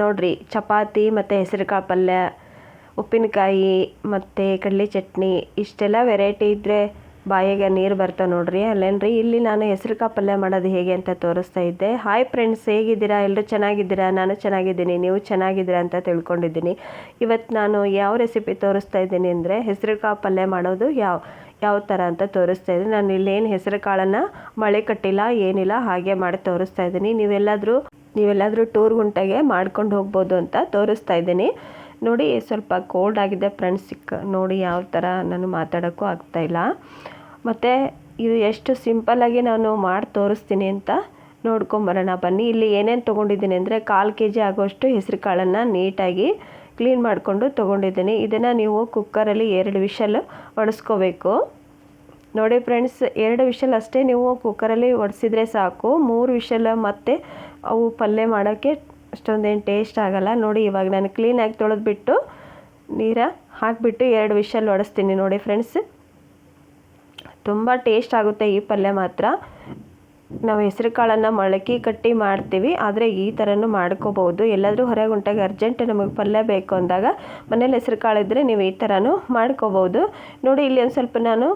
ನೋಡಿರಿ, ಚಪಾತಿ ಮತ್ತು ಹೆಸರುಕಾಳು ಪಲ್ಯ ಉಪ್ಪಿನಕಾಯಿ ಮತ್ತು ಕಡಲೆ ಚಟ್ನಿ, ಇಷ್ಟೆಲ್ಲ ವೆರೈಟಿ ಇದ್ದರೆ ಬಾಯಿಗೆ ನೀರು ಬರ್ತಾವೆ ನೋಡ್ರಿ. ಅಲ್ಲೇನ್ರಿ, ಇಲ್ಲಿ ನಾನು ಹೆಸರುಕಾಳು ಪಲ್ಯ ಮಾಡೋದು ಹೇಗೆ ಅಂತ ತೋರಿಸ್ತಾ ಇದ್ದೆ. ಹಾಯ್ ಫ್ರೆಂಡ್ಸ್ ಹೇಗಿದ್ದೀರಾ? ಎಲ್ಲರೂ ಚೆನ್ನಾಗಿದ್ದೀರಾ? ನಾನು ಚೆನ್ನಾಗಿದ್ದೀನಿ, ನೀವು ಚೆನ್ನಾಗಿದ್ದೀರಾ ಅಂತ ತಿಳ್ಕೊಂಡಿದ್ದೀನಿ. ಇವತ್ತು ನಾನು ಯಾವ ರೆಸಿಪಿ ತೋರಿಸ್ತಾ ಇದ್ದೀನಿ ಅಂದರೆ ಹೆಸರುಕಾಳು ಪಲ್ಯ ಮಾಡೋದು ಯಾವ ಯಾವ ಥರ ಅಂತ ತೋರಿಸ್ತಾ ಇದ್ದೀನಿ ನಾನು ಇಲ್ಲೇನು ಹೆಸರು ಕಾಳನ್ನು ಮಳೆ ಕಟ್ಟಿಲ್ಲ ಏನಿಲ್ಲ, ಹಾಗೆ ಮಾಡಿ ತೋರಿಸ್ತಾ ಇದ್ದೀನಿ. ನೀವೆಲ್ಲಾದರೂ ನೀವೆಲ್ಲಾದರೂ ಟೂರ್ ಗುಂಟೆಗೆ ಮಾಡ್ಕೊಂಡು ಹೋಗ್ಬೋದು ಅಂತ ತೋರಿಸ್ತಾ ಇದ್ದೀನಿ. ನೋಡಿ, ಸ್ವಲ್ಪ ಕೋಲ್ಡ್ ಆಗಿದೆ ಫ್ರೆಂಡ್ಸ್ ನೋಡಿ ಯಾವ ಥರ ನಾನು ಮಾತಾಡೋಕ್ಕೂ ಆಗ್ತಾಯಿಲ್ಲ ಮತ್ತು ಇದು ಎಷ್ಟು ಸಿಂಪಲ್ಲಾಗಿ ನಾನು ಮಾಡಿ ತೋರಿಸ್ತೀನಿ ಅಂತ ನೋಡ್ಕೊಂಬರೋಣ. ಬನ್ನಿ, ಇಲ್ಲಿ ಏನೇನು ತೊಗೊಂಡಿದ್ದೀನಿ ಅಂದರೆ ಕಾಲು ಕೆ ಜಿ ಆಗೋಷ್ಟು ಹೆಸರು ಕಾಳನ್ನು ನೀಟಾಗಿ ಕ್ಲೀನ್ ಮಾಡಿಕೊಂಡು ತೊಗೊಂಡಿದ್ದೀನಿ. ಇದನ್ನು ನೀವು ಕುಕ್ಕರಲ್ಲಿ ಎರಡು ವಿಷಲ್ ಒಡಿಸ್ಕೋಬೇಕು. ನೋಡಿ ಫ್ರೆಂಡ್ಸ್ ಎರಡು ವಿಷಲ್ ಅಷ್ಟೇ ನೀವು ಕುಕ್ಕರಲ್ಲಿ ಒಡಿಸಿದ್ರೆ ಸಾಕು. ಮೂರು ವಿಷಲ್ ಮತ್ತು ಅವು ಪಲ್ಯ ಮಾಡೋಕ್ಕೆ ಅಷ್ಟೊಂದೇನು ಟೇಸ್ಟ್ ಆಗೋಲ್ಲ. ನೋಡಿ, ಇವಾಗ ನಾನು ಕ್ಲೀನಾಗಿ ತೊಳೆದ್ಬಿಟ್ಟು ನೀರ ಹಾಕಿಬಿಟ್ಟು ಎರಡು ವಿಷಲ್ ಒಡಿಸ್ತೀನಿ ನೋಡಿ ಫ್ರೆಂಡ್ಸ್ ತುಂಬ ಟೇಸ್ಟ್ ಆಗುತ್ತೆ ಈ ಪಲ್ಯ ಮಾತ್ರ. ನಾವು ಹೆಸರು ಕಾಳನ್ನು ಮೊಳಕೆ ಕಟ್ಟಿ ಮಾಡ್ತೀವಿ, ಆದರೆ ಈ ಥರನೂ ಮಾಡ್ಕೋಬೋದು ಎಲ್ಲಾದರೂ ಹೊರಗೆ ಹೊಂಟಾಗ ಅರ್ಜೆಂಟ್ ನಮಗೆ ಪಲ್ಯ ಬೇಕು ಅಂದಾಗ ಮನೇಲಿ ಹೆಸರು ಇದ್ದರೆ ನೀವು ಈ ಥರನೂ ಮಾಡ್ಕೋಬೋದು ನೋಡಿ, ಇಲ್ಲಿ ಒಂದು ಸ್ವಲ್ಪ ನಾನು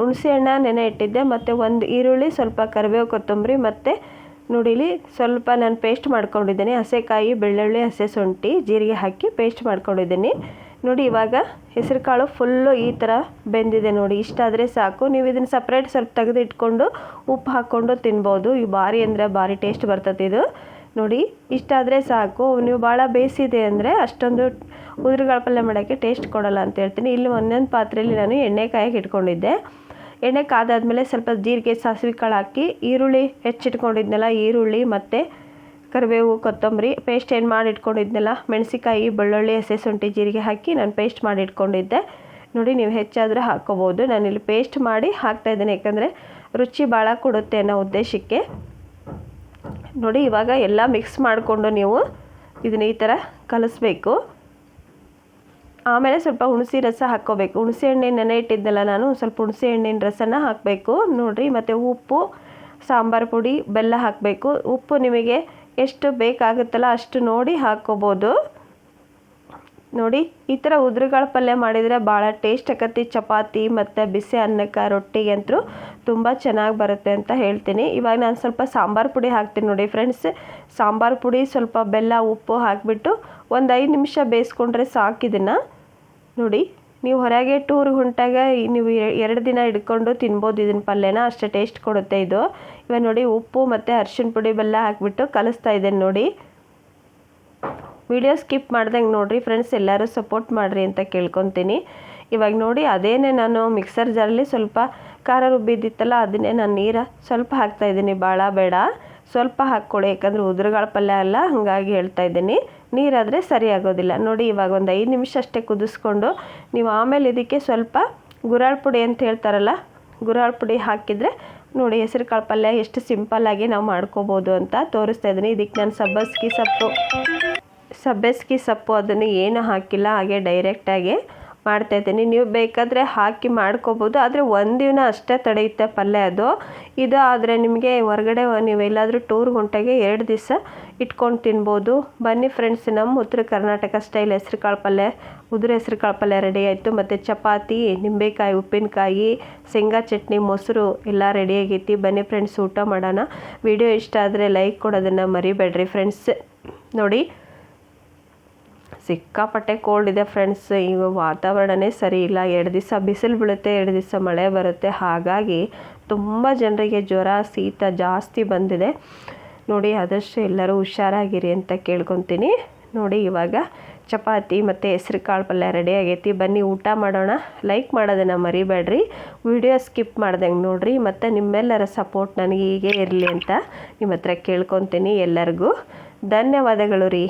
ಹುಣಸೆ ಹಣ್ಣ ನೆನೆ ಇಟ್ಟಿದ್ದೆ, ಮತ್ತು ಒಂದು ಈರುಳ್ಳಿ, ಸ್ವಲ್ಪ ಕರಿಬೇವು, ಕೊತ್ತಂಬರಿ, ಮತ್ತು ನೋಡಿ ಇಲ್ಲಿ ಸ್ವಲ್ಪ ನಾನು ಪೇಸ್ಟ್ ಮಾಡ್ಕೊಂಡಿದ್ದೀನಿ. ಹಸೆಕಾಯಿ, ಬೆಳ್ಳುಳ್ಳಿ, ಹಸೆ ಶುಂಠಿ, ಜೀರಿಗೆ ಹಾಕಿ ಪೇಸ್ಟ್ ಮಾಡ್ಕೊಂಡಿದ್ದೀನಿ. ನೋಡಿ ಇವಾಗ ಹೆಸರು ಕಾಳು ಫುಲ್ಲು ಈ ಥರ ಬೆಂದಿದೆ ನೋಡಿ. ಇಷ್ಟಾದರೆ ಸಾಕು. ನೀವು ಇದನ್ನು ಸಪ್ರೇಟ್ ಸ್ವಲ್ಪ ತೆಗೆದು ಇಟ್ಕೊಂಡು ಉಪ್ಪು ಹಾಕ್ಕೊಂಡು ತಿನ್ಬೋದು. ಈ ಭಾರಿ ಅಂದರೆ ಭಾರಿ ಟೇಸ್ಟ್ ಬರ್ತದೆ ಇದು. ನೋಡಿ ಇಷ್ಟಾದರೆ ಸಾಕು. ನೀವು ಭಾಳ ಬೇಯಿಸಿದೆ ಅಂದರೆ ಅಷ್ಟೊಂದು ಉದುರುಗಳ ಪಲ್ಯ ಮಾಡೋಕ್ಕೆ ಟೇಸ್ಟ್ ಕೊಡೋಲ್ಲ ಅಂತ ಹೇಳ್ತೀನಿ. ಇಲ್ಲಿ ಒಂದೊಂದು ಪಾತ್ರೆಯಲ್ಲಿ ನಾನು ಎಣ್ಣೆ ಕಾಯಕ್ಕೆ ಇಟ್ಕೊಂಡಿದ್ದೆ ಎಣ್ಣೆ ಕಾದಾದಮೇಲೆ ಸ್ವಲ್ಪ ಜೀರಿಗೆ ಸಾಸಿವೆ ಕಾಳು ಹಾಕಿ ಈರುಳ್ಳಿ ಹೆಚ್ಚಿಟ್ಕೊಂಡಿದ್ನಲ್ಲ, ಈರುಳ್ಳಿ ಮತ್ತು ಕರಿಬೇವು, ಕೊತ್ತಂಬರಿ ಪೇಸ್ಟ್ ಏನು ಮಾಡಿ ಇಟ್ಕೊಂಡಿದ್ನಲ್ಲ ಮೆಣಸಿಕಾಯಿ ಬೆಳ್ಳುಳ್ಳಿ, ಹಸಿ ಶುಂಠಿ, ಜೀರಿಗೆ ಹಾಕಿ ನಾನು ಪೇಸ್ಟ್ ಮಾಡಿ ಇಟ್ಕೊಂಡಿದ್ದೆ ನೋಡಿ, ನೀವು ಹೆಚ್ಚಾದರೆ ಹಾಕ್ಕೋಬೋದು ನಾನಿಲ್ಲಿ ಪೇಸ್ಟ್ ಮಾಡಿ ಹಾಕ್ತಾಯಿದ್ದೀನಿ ಯಾಕಂದರೆ ರುಚಿ ಭಾಳ ಕೊಡುತ್ತೆ ಅನ್ನೋ ಉದ್ದೇಶಕ್ಕೆ. ನೋಡಿ, ಇವಾಗ ಎಲ್ಲ ಮಿಕ್ಸ್ ಮಾಡಿಕೊಂಡು ನೀವು ಇದನ್ನ ಈ ಥರ ಕಲಿಸ್ಬೇಕು. ಆಮೇಲೆ ಸ್ವಲ್ಪ ಹುಣಸೆ ರಸ ಹಾಕ್ಕೋಬೇಕು. ಹುಣಸೆ ಹಣ್ಣೆ ನೆನೆ ಇಟ್ಟಿದ್ದೆಲ್ಲ ನಾನು ಸ್ವಲ್ಪ ಹುಣಸೆ ಹಣ್ಣಿನ ರಸನ ಹಾಕಬೇಕು. ನೋಡಿರಿ, ಮತ್ತು ಉಪ್ಪು, ಸಾಂಬಾರು ಪುಡಿ, ಬೆಲ್ಲ ಹಾಕಬೇಕು. ಉಪ್ಪು ನಿಮಗೆ ಎಷ್ಟು ಬೇಕಾಗುತ್ತಲ್ಲ ಅಷ್ಟು ನೋಡಿ ಹಾಕ್ಕೋಬೋದು. ನೋಡಿ, ಈ ಥರ ಉದ್ರಗಳ ಪಲ್ಯ ಮಾಡಿದರೆ ಭಾಳ ಟೇಸ್ಟ್ ಆಕತಿ. ಚಪಾತಿ ಮತ್ತು ಬಿಸಿ ಅನ್ನಕ್ಕೆ ರೊಟ್ಟಿಗೆ ಅಂತೂ ತುಂಬ ಚೆನ್ನಾಗಿ ಬರುತ್ತೆ ಅಂತ ಹೇಳ್ತೀನಿ. ಇವಾಗ ನಾನು ಸ್ವಲ್ಪ ಸಾಂಬಾರು ಪುಡಿ ಹಾಕ್ತೀನಿ ನೋಡಿ ಫ್ರೆಂಡ್ಸ್ ಸಾಂಬಾರು ಪುಡಿ ಸ್ವಲ್ಪ ಬೆಲ್ಲ, ಉಪ್ಪು ಹಾಕಿಬಿಟ್ಟು ಒಂದು ಐದು ನಿಮಿಷ ಬೇಯಿಸ್ಕೊಂಡ್ರೆ ಸಾಕಿದನ್ನು ನೋಡಿ, ನೀವು ಹೊರಗೆ ಟೂರ್ ಹೊಂಟಾಗ ನೀವು ಎರಡು ದಿನ ಹಿಡ್ಕೊಂಡು ತಿನ್ಬೋದು ಇದನ್ನ ಪಲ್ಯನ, ಅಷ್ಟೇ ಟೇಸ್ಟ್ ಕೊಡುತ್ತೆ ಇದು. ಇವಾಗ ನೋಡಿ, ಉಪ್ಪು ಮತ್ತು ಅರ್ಶಿಣ ಪುಡಿ ಬೆಲ್ಲ ಹಾಕಿಬಿಟ್ಟು ಕಲಿಸ್ತಾ ಇದ್ದೇನೆ ನೋಡಿ. ವಿಡಿಯೋ ಸ್ಕಿಪ್ ಮಾಡ್ದಂಗೆ ನೋಡಿರಿ ಫ್ರೆಂಡ್ಸ್ ಎಲ್ಲರೂ ಸಪೋರ್ಟ್ ಮಾಡಿರಿ ಅಂತ ಕೇಳ್ಕೊತೀನಿ. ಇವಾಗ ನೋಡಿ ಅದೇನೇ ನಾನು ಮಿಕ್ಸರ್ ಜಾರಲ್ಲಿ ಸ್ವಲ್ಪ ಖಾರ ರುಬ್ಬಿದ್ದಿತ್ತಲ್ಲ, ಅದನ್ನೇ ನಾನು ನೀರು ಸ್ವಲ್ಪ ಹಾಕ್ತಾಯಿದ್ದೀನಿ ಭಾಳ ಬೇಡ. ಸ್ವಲ್ಪ ಹಾಕ್ಕೊಳ್ಳಿ ಯಾಕಂದರೆ ಉದುರುಗಳ ಪಲ್ಯ ಅಲ್ಲ, ಹಾಗಾಗಿ ಹೇಳ್ತಾ ಇದ್ದೀನಿ. ನೀರಾದರೆ ಸರಿ ಆಗೋದಿಲ್ಲ. ನೋಡಿ ಇವಾಗ ಒಂದು ಐದು ನಿಮಿಷ ಅಷ್ಟೇ ಕುದಿಸ್ಕೊಂಡು, ನೀವು ಆಮೇಲೆ ಇದಕ್ಕೆ ಸ್ವಲ್ಪ ಗುರಾಳ್ ಪುಡಿ ಅಂತ ಹೇಳ್ತಾರಲ್ಲ, ಗುರಾಳ್ ಪುಡಿ ಹಾಕಿದರೆ ನೋಡಿ ಹೆಸರು ಕಾಳು ಪಲ್ಯ ಎಷ್ಟು ಸಿಂಪಲ್ಲಾಗಿ ನಾವು ಮಾಡ್ಕೋಬೋದು ಅಂತ ತೋರಿಸ್ತಾ ಇದ್ದೀನಿ. ಇದಕ್ಕೆ ನಾನು ಸಬ್ಬಸ್ಗಿ ಸೊಪ್ಪು. ಸಬ್ಬಸ್ಗಿ ಸೊಪ್ಪು ಅದನ್ನು ಏನು ಹಾಕಿಲ್ಲ, ಹಾಗೆ ಡೈರೆಕ್ಟಾಗಿ ಮಾಡ್ತಾ ಇದ್ದೀನಿ. ನೀವು ಬೇಕಾದರೆ ಹಾಕಿ ಮಾಡ್ಕೋಬೋದು. ಆದರೆ ಒಂದಿನ ಅಷ್ಟೇ ತಡೆಯುತ್ತೆ ಪಲ್ಯ ಅದು. ಇದು ಆದರೆ ನಿಮಗೆ ಹೊರಗಡೆ ನೀವು ಎಲ್ಲಾದರೂ ಟೂರ್ ಹೊಂಟಾಗೆ ಎರಡು ದಿವಸ ಇಟ್ಕೊಂಡು ತಿನ್ಬೋದು. ಬನ್ನಿ ಫ್ರೆಂಡ್ಸ್ ನಮ್ಮ ಉತ್ತರ ಕರ್ನಾಟಕ ಸ್ಟೈಲ್ ಹೆಸ್ರು ಕಾಳು ಪಲ್ಯ, ಉದುರು ಹೆಸ್ರು ಕಾಳು ಪಲ್ಯ ರೆಡಿ ಆಯಿತು. ಮತ್ತು ಚಪಾತಿ, ನಿಂಬೆಕಾಯಿ, ಉಪ್ಪಿನಕಾಯಿ, ಶೇಂಗಾ ಚಟ್ನಿ, ಮೊಸರು ಎಲ್ಲ ರೆಡಿ ಆಗೈತಿ. ಬನ್ನಿ ಫ್ರೆಂಡ್ಸ್ ಊಟ ಮಾಡೋಣ. ವಿಡಿಯೋ ಇಷ್ಟ ಆದರೆ ಲೈಕ್ ಕೊಡೋದನ್ನು ಮರಿಬೇಡ್ರಿ ಫ್ರೆಂಡ್ಸ್ ನೋಡಿ. ಸಿಕ್ಕಾಪಟ್ಟೆ ಕೋಲ್ಡ್ ಇದೆ ಫ್ರೆಂಡ್ಸ್ ಈಗ ವಾತಾವರಣವೇ ಸರಿ ಇಲ್ಲ. ಎರಡು ದಿವಸ ಬಿಸಿಲು ಬೀಳುತ್ತೆ, ಎರಡು ದಿವಸ ಮಳೆ ಬರುತ್ತೆ. ಹಾಗಾಗಿ ತುಂಬ ಜನರಿಗೆ ಜ್ವರ, ಶೀತ ಜಾಸ್ತಿ ಬಂದಿದೆ. ನೋಡಿ, ಆದಷ್ಟು ಎಲ್ಲರೂ ಹುಷಾರಾಗಿರಿ ಅಂತ ಕೇಳ್ಕೊತೀನಿ. ನೋಡಿ, ಇವಾಗ ಚಪಾತಿ ಮತ್ತು ಹೆಸ್ರು ಕಾಳು ಪಲ್ಯ ರೆಡಿ ಆಗೈತಿ. ಬನ್ನಿ, ಊಟ ಮಾಡೋಣ. ಲೈಕ್ ಮಾಡೋದನ್ನು ಮರಿಬೇಡ್ರಿ. ವಿಡಿಯೋ ಸ್ಕಿಪ್ ಮಾಡ್ದಂಗೆ ನೋಡಿರಿ. ಮತ್ತು ನಿಮ್ಮೆಲ್ಲರ ಸಪೋರ್ಟ್ ನನಗೆ ಹೀಗೆ ಇರಲಿ ಅಂತ ನಿಮ್ಮ ಹತ್ರ ಕೇಳ್ಕೊತೀನಿ ಎಲ್ಲರಿಗೂ. ಧನ್ಯವಾದಗಳು ರೀ.